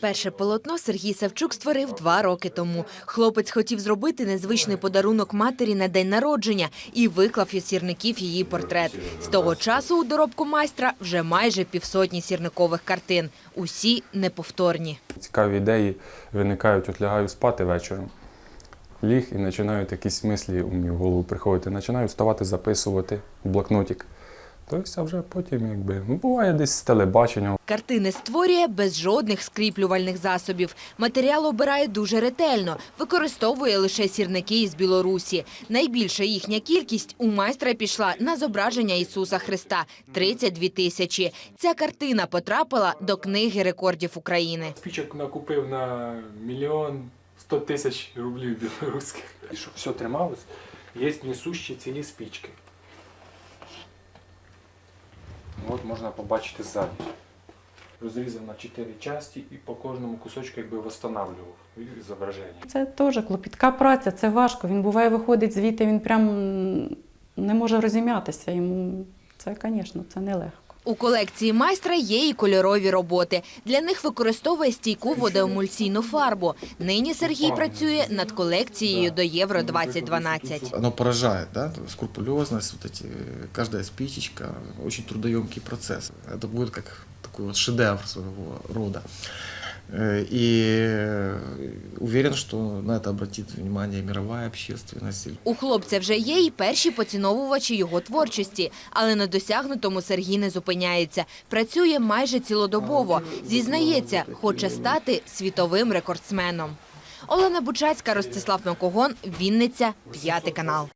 Перше полотно Сергій Савчук створив два роки тому. Хлопець хотів зробити незвичний подарунок матері на день народження і виклав із сірників її портрет. З того часу у доробку майстра вже майже півсотні сірникових картин. Усі неповторні. Цікаві ідеї виникають, от лягаю спати вечором. Ліг і починають якісь мислі у в голову приходити. Починаю вставати, записувати в блокнотик. Тобто, а вже потім, якби, ну, буває десь з телебачення. Картини створює без жодних скріплювальних засобів. Матеріал обирає дуже ретельно, використовує лише сірники із Білорусі. Найбільша їхня кількість у майстра пішла на зображення Ісуса Христа – 32 тисячі. Ця картина потрапила до книги рекордів України. Спічок накупив на мільйон сто тисяч рублів білоруських. І щоб все трималось, є несущі цілі спічки. От можна побачити ззаді. Розрізав на чотири часті і по кожному кусочку якби встановлював зображення. Це теж клопітка праця, це важко. Він буває виходить звідти, він прям не може розім'ятися. Йому це, звісно, це нелегко. У колекції майстра є і кольорові роботи. Для них використовує стійку водоемульсійну фарбу. Нині Сергій працює над колекцією до Євро 2012. Воно поражає да, скрупулезность, вот эти, каждая спичечка, очень трудоемкий процесс. Это будет как такой вот шедевр свого рода. Э, И э, уверен, что на это обратит внимание мировая общественность. У хлопця вже є і перші поціновувачі його творчості, але на досягнутому Сергій не зупиняється. Працює майже цілодобово. Зізнається, хоче стати світовим рекордсменом. Олена Бучацька, Ростислав Макогон, Вінниця, п'ятий канал.